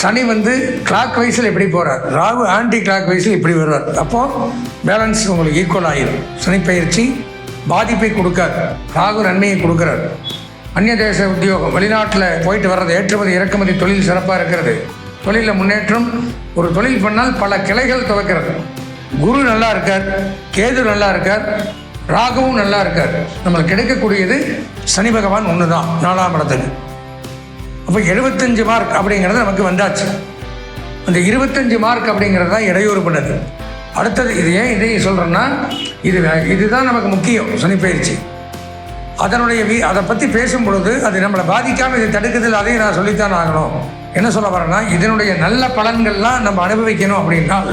சனி வந்து கிளாக் வைஸில் எப்படி போகிறார் ராகு ஆன்டி கிளாக் வைஸில் இப்படி வருவார். அப்போது பேலன்ஸ் உங்களுக்கு ஈக்குவல் ஆகிடும் சனி பயிற்சி பாதிப்பை கொடுக்காது. ராகு நன்மையை கொடுக்குறார். அந்நிய தேச உத்தியோகம் வெளிநாட்டில் போயிட்டு வர்றது ஏற்றுமதி இறக்குமதி தொழில் சிறப்பாக இருக்கிறது. தொழிலில் முன்னேற்றம் ஒரு தொழில் பண்ணால் பல கிளைகள் துவக்கிறது. குரு நல்லா இருக்கார் கேது நல்லா இருக்கார் ராகுவும் நல்லா இருக்கார். நம்மளுக்கு கிடைக்கக்கூடியது சனி பகவான் ஒன்று தான் நாலாம் இடத்துக்கு. அப்போ எழுபத்தஞ்சு மார்க் அப்படிங்கிறது நமக்கு வந்தாச்சு. அந்த இருபத்தஞ்சு மார்க் அப்படிங்கிறது தான் இடையூறு பண்ணுது. அடுத்தது இது ஏன் இதை சொல்கிறேன்னா இது இதுதான் நமக்கு முக்கியம். சனிப்பயிற்சி அதனுடைய வீ அதை பற்றி பேசும் பொழுது அது நம்மளை பாதிக்காமல் இதை தடுக்குதில் அதையும் நான் சொல்லித்தான் ஆகணும். என்ன சொல்ல வரேன்னா இதனுடைய நல்ல பலன்கள்லாம் நம்ம அனுபவிக்கணும் அப்படின்னால்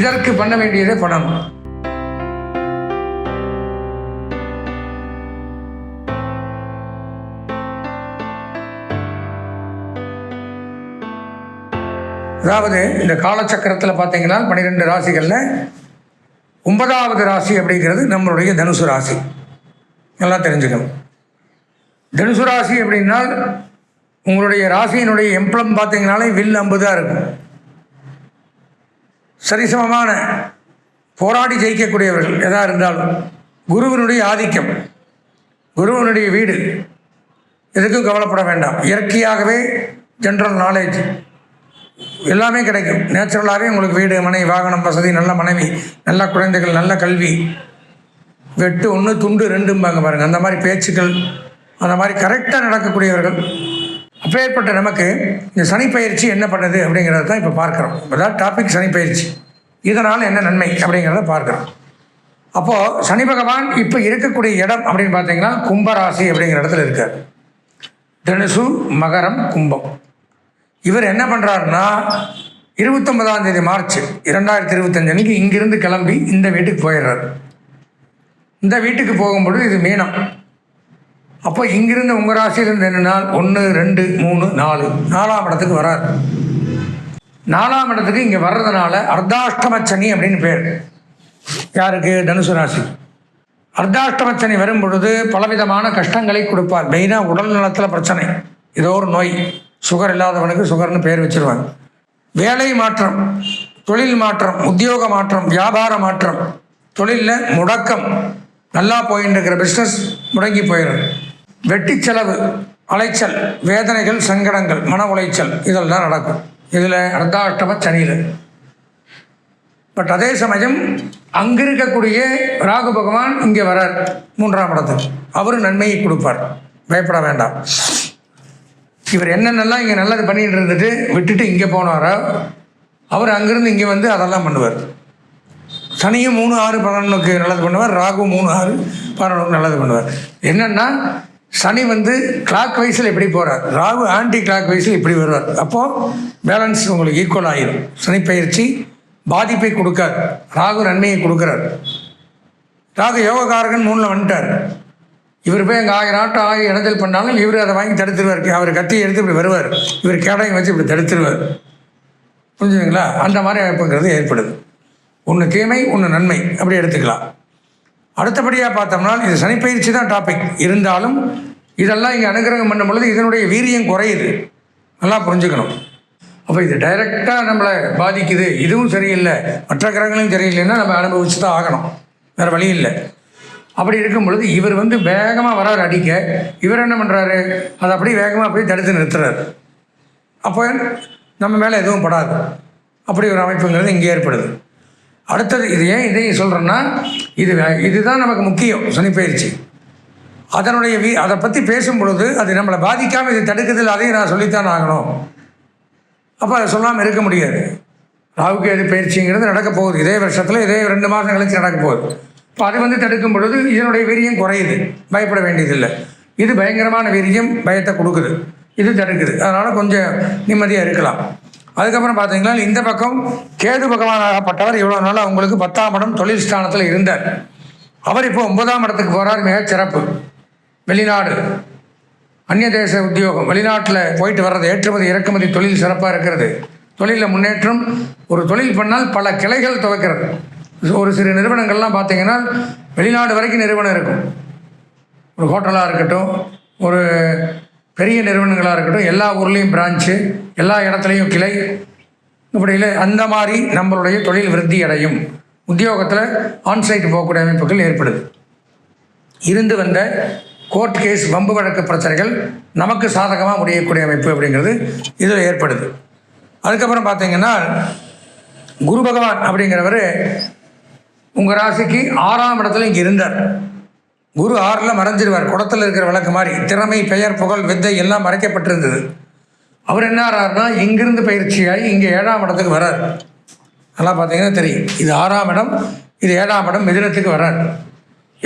இதற்கு பண்ண வேண்டியதே பண்ணணும் அதாவது இந்த காலச்சக்கரத்தில் பார்த்தீங்கன்னா பன்னிரெண்டு ராசிகளில் ஒன்பதாவது ராசி அப்படிங்கிறது நம்மளுடைய தனுசு ராசி. நல்லா தெரிஞ்சுக்கணும். தனுசு ராசி அப்படின்னா உங்களுடைய ராசியினுடைய எம்பளம் பார்த்தீங்கனாலே வில் அம்பு தான் இருக்கும். சரிசமமான போராடி ஜெயிக்கக்கூடியவர்கள் எதாக இருந்தாலும் குருவினுடைய ஆதிக்கம் குருவனுடைய வீடு எதுக்கும் கவலைப்பட வேண்டாம். இயற்கையாகவே ஜென்ரல் நாலேஜ் எல்லாமே கிடைக்கும். நேச்சுரலாகவே உங்களுக்கு வீடு மனை வாகனம் வசதி நல்ல மனைவி நல்ல குழந்தைகள் நல்ல கல்வி. வெட்டு ஒன்று துண்டு ரெண்டும்பாங்க பாருங்கள் அந்த மாதிரி பேச்சுக்கள் அந்த மாதிரி கரெக்டாக நடக்கக்கூடியவர்கள். அப்பேற்பட்ட நமக்கு இந்த சனிப்பயிற்சி என்ன பண்ணுது அப்படிங்கிறத தான் இப்போ பார்க்குறோம். அதாவது டாபிக் சனிப்பயிற்சி இதனால் என்ன நன்மை அப்படிங்கிறத பார்க்குறோம். அப்போது சனி பகவான் இப்போ இருக்கக்கூடிய இடம் அப்படின்னு பார்த்தீங்கன்னா கும்பராசி அப்படிங்கிற இடத்துல இருக்கார். தனுசு மகரம் கும்பம். இவர் என்ன பண்ணுறாருன்னா இருபத்தொன்பதாம் தேதி மார்ச் இரண்டாயிரத்தி இருபத்தஞ்சு அன்னைக்கு இங்கிருந்து கிளம்பி இந்த வீட்டுக்கு போயிடுறார். இந்த வீட்டுக்கு போகும்பொழுது இது மீனம். அப்போ இங்கிருந்து உங்கள் ராசியிலிருந்து என்ன நாள் ஒன்று ரெண்டு மூணு நாலு நாலாம் இடத்துக்கு வரார். நாலாம் இடத்துக்கு இங்கே வர்றதுனால அர்த்தாஷ்டம சனி அப்படின்னு பேர். யாருக்கு? தனுசு ராசி. அர்த்தாஷ்டம சனி வரும் பொழுது பலவிதமான கஷ்டங்களை கொடுப்பார். மெயினாக உடல் நலத்தில் பிரச்சனை. ஏதோ ஒரு நோய். சுகர் இல்லாதவனுக்கு சுகர்னு பேர் வச்சிருவாங்க. வேலை மாற்றம் தொழில் மாற்றம் உத்தியோக மாற்றம் வியாபார மாற்றம். தொழிலில் முடக்கம். நல்லா போயின்னு இருக்கிற பிஸ்னஸ் முடங்கி போயிடும் வெட்டி செலவு அலைச்சல் வேதனைகள் சங்கடங்கள் மன உளைச்சல் இதெல்லாம் நடக்கும். இதில் அர்த்தாஷ்டம சனியில். பட் அதே சமயம் அங்கே இருக்கக்கூடிய ராகு பகவான் இங்கே வரார் மூன்றாம் இடத்தில். அவரும் நன்மையை கொடுப்பார். பயப்பட வேண்டாம். இவர் என்னென்னலாம் இங்கே நல்லது பண்ணிட்டு இருந்துட்டு விட்டுட்டு இங்கே போனாரோ அவர் அங்கேருந்து இங்கே வந்து அதெல்லாம் பண்ணுவார். சனியும் மூணு ஆறு பதினொன்றுக்கு நல்லது பண்ணுவார். ராகு மூணு ஆறு பதினொன்றுக்கு நல்லது பண்ணுவார். என்னென்னா சனி வந்து கிளாக் வைஸில் எப்படி போகிறார் ராகு ஆன்டி கிளாக் வைஸில் இப்படி வருவார். அப்போது பேலன்ஸ் உங்களுக்கு ஈக்குவல் ஆகிடும் சனி பயிற்சி பாதிப்பை கொடுக்காது. ராகு நன்மையை கொடுக்குறார். ராகு யோகக்காரகன் மூணில் வந்துட்டார். இவர் போய் எங்கள் ஆயிரம் ஆட்டம் ஆகி இணைதல் பண்ணாலும் இவர் அதை வாங்கி தடுத்துருவார். அவர் கத்தி எடுத்து இப்படி வருவார். இவர் கேடயம் வச்சு இப்படி தடுத்துருவார். புரிஞ்சுதுங்களா? அந்த மாதிரி அமைப்புங்கிறது ஏற்படுது. ஒன்று தீமை ஒன்று நன்மை. அப்படி எடுத்துக்கலாம். அடுத்தபடியாக பார்த்தோம்னா இது சனிப்பயிற்சி தான் டாபிக் இருந்தாலும் இதெல்லாம் இங்கே அனுகிரகம் பண்ணும் பொழுது இதனுடைய வீரியம் குறையுது. நல்லா புரிஞ்சுக்கணும். அப்போ இது டைரெக்டாக நம்மளை பாதிக்குது. இதுவும் சரியில்லை. மற்ற கிரகங்களும் சரியில்லைன்னா நம்ம அனுபவிச்சு தான் ஆகணும். வேறு வழி இல்லை. அப்படி இருக்கும் பொழுது இவர் வந்து வேகமாக வராரு அடிக்க. இவர் என்ன பண்ணுறாரு அதை அப்படியே வேகமாக போய் தடுத்து நிறுத்துறாரு. அப்போ நம்ம மேலே எதுவும் படாது. அப்படி ஒரு அமைப்புங்கிறது இங்கே ஏற்படுது. அடுத்தது இது ஏன் இதை சொல்கிறேன்னா இது இதுதான் நமக்கு முக்கியம். சனிப்பயிற்சி அதனுடைய வீ அதை பற்றி பேசும் பொழுது அது நம்மளை பாதிக்காமல் இதை தடுக்குதில் அதையும் நான் சொல்லித்தான் ஆகணும். அப்போ அதை சொல்லாமல் இருக்க முடியாது. ராகுக்கு எது பயிற்சிங்கிறது நடக்க போகுது. இதே வருஷத்தில் இதே ரெண்டு மாதம் கழிச்சு நடக்க போகுது. அது வந்து தடுக்கும் பொழுது இதனுடைய வீரியம் குறையுது. பயப்பட வேண்டியதில்லை. இது பயங்கரமான வீரியம் பயத்தை கொடுக்குது. இது தடுக்குது. அதனால் கொஞ்சம் நிம்மதியாக இருக்கலாம். அதுக்கப்புறம் பார்த்தீங்கன்னா இந்த பக்கம் கேது பகவானாகப்பட்டவர் இவ்வளோ நாள் அவங்களுக்கு பத்தாம் இடம் தொழில் ஸ்தானத்தில் இருந்தார். அவர் இப்போ ஒன்பதாம் இடத்துக்கு போகிறார் மிக சிறப்பு. வெளிநாடு. அந்நிய தேச உத்தியோகம். வெளிநாட்டில் போயிட்டு வர்றது ஏற்றுமதி இறக்குமதி தொழில் சிறப்பாக இருக்கிறது. தொழிலில் முன்னேற்றம் ஒரு தொழில் பண்ணால் பல கிளைகள் துவக்கிறது. ஒரு சிறு நிறுவனங்கள்லாம் பார்த்தீங்கன்னா வெளிநாடு வரைக்கும் நிறுவனம் இருக்கும். ஒரு ஹோட்டலாக இருக்கட்டும் ஒரு பெரிய நிறுவனங்களாக இருக்கட்டும் எல்லா ஊர்லேயும் பிரான்ச்சு எல்லா இடத்துலையும் கிளை. இப்படியில் அந்த மாதிரி நம்மளுடைய தொழில் விருத்தி அடையும். உத்தியோகத்தில் ஆன்சைட் போகக்கூடிய அமைப்புகள் ஏற்படுது. இருந்து வந்த கோர்ட் கேஸ் வம்பு வழக்கு பிரச்சனைகள் நமக்கு சாதகமாக முடியக்கூடிய அமைப்பு அப்படிங்கிறது இதில் ஏற்படுது. அதுக்கப்புறம் பார்த்திங்கன்னா குரு பகவான் அப்படிங்கிறவர் உங்கள் ராசிக்கு ஆறாம் இடத்துல இங்கே இருந்தார். குரு ஆறில் மறைஞ்சிருவார். குடத்தில் இருக்கிற விளக்கு மாதிரி திறமை பெயர் புகழ் வித்தை எல்லாம் மறைக்கப்பட்டிருந்தது. அவர் என்ன ஆறாருன்னா இங்கிருந்து பயிற்சியாகி இங்கே ஏழாம் இடத்துக்கு வரார். நல்லா பார்த்தீங்கன்னா தெரியும். இது ஆறாம் இடம் இது ஏழாம் இடம் மிதினத்துக்கு வரார்.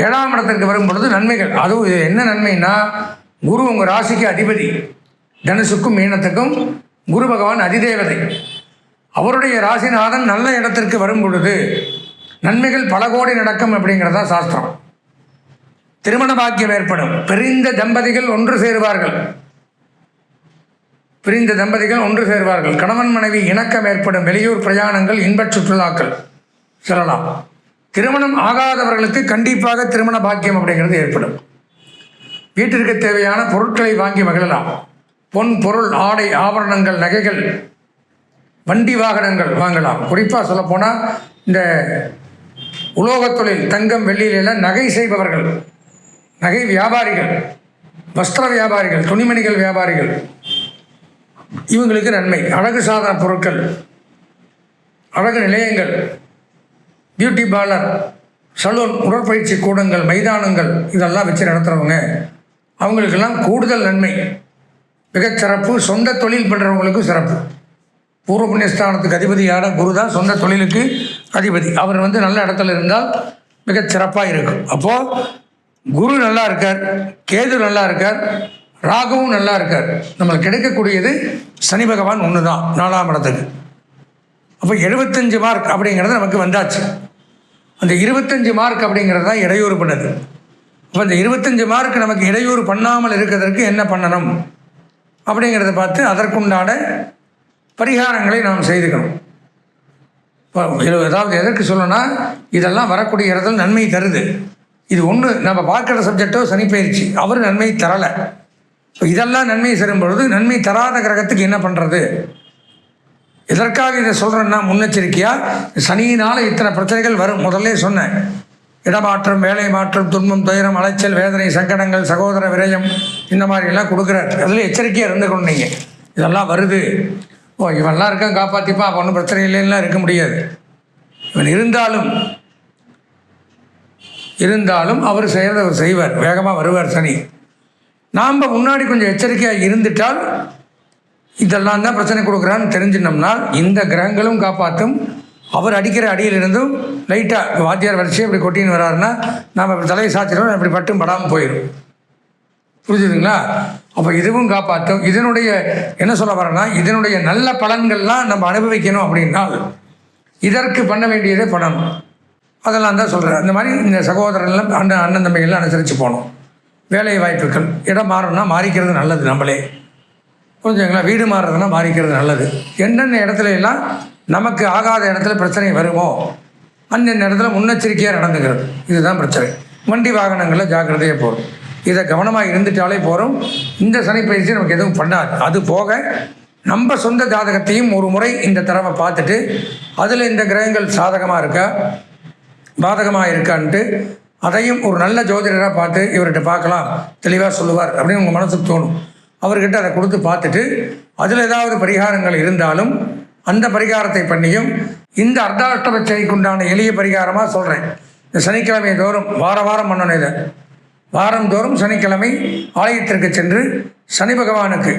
ஏழாம் இடத்திற்கு வரும் பொழுது நன்மைகள். அதுவும் இது என்ன நன்மைன்னா குரு உங்கள் ராசிக்கு அதிபதி. தனுசுக்கும் மீனத்துக்கும் குரு பகவான் அதிதேவதை. அவருடைய ராசிநாதன் நல்ல இடத்திற்கு வரும் பொழுது நன்மைகள் பல கோடி நடக்கும் அப்படிங்கிறதா சாஸ்திரம். திருமண பாக்கியம் ஏற்படும். பிரிந்த தம்பதிகள் ஒன்று சேருவார்கள். பிரிந்த தம்பதிகள் ஒன்று சேர்வார்கள். கணவன் மனைவி இணக்கம் ஏற்படும். வெளியூர் பிரயாணங்கள் இன்பச் சுற்றுலாக்கள் செல்லலாம். திருமணம் ஆகாதவர்களுக்கு கண்டிப்பாக திருமண பாக்கியம் அப்படிங்கிறது ஏற்படும். வீட்டிற்கு தேவையான பொருட்களை வாங்கி மகிழலாம். பொன் பொருள் ஆடை ஆபரணங்கள் நகைகள் வண்டி வாகனங்கள் வாங்கலாம். குறிப்பாக சொல்லப்போனால் இந்த உலோகத் தொழில் தங்கம் வெள்ளியிலெல்லாம் நகை செய்பவர்கள். நகை வியாபாரிகள் வஸ்திர வியாபாரிகள் துணிமணிகள் வியாபாரிகள். இவங்களுக்கு நன்மை. அழகு சாதன பொருட்கள் அழகு நிலையங்கள் பியூட்டி பார்லர் சலூன் உடற்பயிற்சி கூடங்கள் மைதானங்கள் இதெல்லாம் வச்சு நடத்துகிறவங்க அவங்களுக்கெல்லாம் கூடுதல் நன்மை. மிகச்சிறப்பு சொந்த தொழில் பண்ணுறவங்களுக்கும் சிறப்பு. பூர்வ புண்ணியஸ்தானத்துக்கு அதிபதியான குரு தான் சொந்த தொழிலுக்கு அதிபதி. அவர் வந்து நல்ல இடத்துல இருந்தால் மிக சிறப்பாக இருக்கும். அப்போது குரு நல்லா இருக்கார் கேது நல்லா இருக்கார் ராகவும் நல்லா இருக்கார். நம்மளுக்கு கிடைக்கக்கூடியது சனி பகவான் ஒன்று தான் நாலாம் இடத்துக்கு. அப்போ எழுபத்தஞ்சு மார்க் அப்படிங்கிறது நமக்கு வந்தாச்சு. அந்த இருபத்தஞ்சு மார்க் அப்படிங்கிறது தான் இடையூறு பண்ணுது. அப்போ அந்த இருபத்தஞ்சு மார்க் நமக்கு இடையூறு பண்ணாமல் இருக்கிறதுக்கு என்ன பண்ணணும்? அப்படிங்கிறத பார்த்து அதற்குண்டான பரிகாரங்களை நாம் செய்துக்கணும். இப்போ இது எதற்கு சொல்லணும்னா இதெல்லாம் வரக்கூடிய இடத்துல நன்மை தருது. இது ஒன்று நம்ம பார்க்குற சப்ஜெக்டோ சனிப்பயிற்சி அவர் நன்மை தரலை. இப்போ இதெல்லாம் நன்மை சேரும் பொழுது நன்மை தராத கிரகத்துக்கு என்ன பண்ணுறது எதற்காக இதை சொல்கிறேன்னா முன்னெச்சரிக்கையாக சனியினால் இத்தனை பிரச்சனைகள் வரும். முதல்ல சொன்னேன். இடமாற்றம் வேலை மாற்றம் துன்பம் துயரம் அலைச்சல் வேதனை சங்கடங்கள் சகோதர விரயம் இந்த மாதிரிலாம் கொடுக்குறாரு. அதில் எச்சரிக்கையாக இருந்துக்கணும் நீங்கள் இதெல்லாம் வருது. ஓ இவன்லாம் இருக்கான் காப்பாற்றிப்பா அவன் ஒன்றும் பிரச்சனை இல்லைன்னா இருக்க முடியாது. இவன் இருந்தாலும் இருந்தாலும் அவர் செய்கிறத அவர் செய்வார். வேகமாக வருவார் சனி. நாம் முன்னாடி கொஞ்சம் எச்சரிக்கையாக இருந்துட்டால் இதெல்லாம் தான் பிரச்சனை கொடுக்குறான்னு தெரிஞ்சினோம்னா இந்த கிரகங்களும் காப்பாற்றும் அவர் அடிக்கிற அடியிலிருந்தும் லைட்டாக வாத்தியார் வரிசையை இப்படி கொட்டின்னு வராருன்னா நாம் இப்படி தலையை சாத்திடுவோம் இப்படி பட்டும் படாமல் போயிடும் புரிஞ்சுதுங்களா? அப்போ இதுவும் காப்பாற்றும் இதனுடைய என்ன சொல்ல வரேன்னா இதனுடைய நல்ல பலன்கள்லாம் நம்ம அனுபவிக்கணும் அப்படின்னால் இதற்கு பண்ண வேண்டியதே பண்ணணும். அதெல்லாம் தான் சொல்கிறேன் அந்த மாதிரி இந்த சகோதரன்லாம் அண்ணன் அண்ணன் தம்பிகள்லாம் அனுசரித்து போகணும். வேலை வாய்ப்புகள். இடம் மாறணும்னா மாறிக்கிறது நல்லது நம்மளே. புரிஞ்சுங்களா? வீடு மாறுறதுனா மாறிக்கிறது நல்லது. என்னென்ன இடத்துல எல்லாம் நமக்கு ஆகாத இடத்துல பிரச்சனை வருமோ அந்தந்த இடத்துல முன்னெச்சரிக்கையாக நடந்துக்கிறது. இதுதான் பிரச்சனை. வண்டி வாகனங்களில் ஜாக்கிரதையாக போகிறோம் இதை கவனமாக இருந்துட்டாலே போகிறோம் இந்த சனி பயிற்சி நமக்கு எதுவும் பண்ணாது. அது போக நம்ம சொந்த ஜாதகத்தையும் ஒரு முறை இந்த தரவை பார்த்துட்டு அதில் இந்த கிரகங்கள் சாதகமாக இருக்கா பாதகமாக இருக்கான்ட்டு அதையும் ஒரு நல்ல ஜோதிடராக பார்த்து இவர்கிட்ட பார்க்கலாம். தெளிவாக சொல்லுவார் அப்படின்னு உங்கள் மனசுக்கு தோணும். அவர்கிட்ட அதை கொடுத்து பார்த்துட்டு அதில் ஏதாவது பரிகாரங்கள் இருந்தாலும் அந்த பரிகாரத்தை பண்ணியும் இந்த அர்த்தாஷ்டபச்சைக்குண்டான எளிய பரிகாரமாக சொல்கிறேன் இந்த சனிக்கிழமை தோறும் வார வாரம் பண்ணணும் இதை. வாரந்தோறும் சனிக்கிழமை ஆலயத்திற்கு சென்று சனி பகவானுக்கு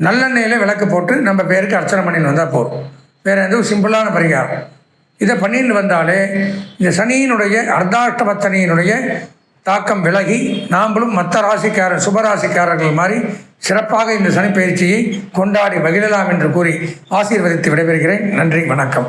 நல்லெண்ணெயில் விளக்கு போட்டு நம்ம பேருக்கு அர்ச்சனை பண்ணின்னு வந்தால் போதும். வேறு எதுவும் சிம்பிளான பரிகாரம். இதை பண்ணின்னு வந்தாலே இந்த சனியினுடைய அர்த்தாஷ்டமத்தனியினுடைய தாக்கம் விலகி நாம்களும் மற்ற ராசிக்காரர் சுபராசிக்காரர்கள் மாதிரி சிறப்பாக இந்த சனி பயிற்சியை கொண்டாடி மகிழலாம் என்று கூறி ஆசீர்வதித்து விடைபெறுகிறேன். நன்றி வணக்கம்.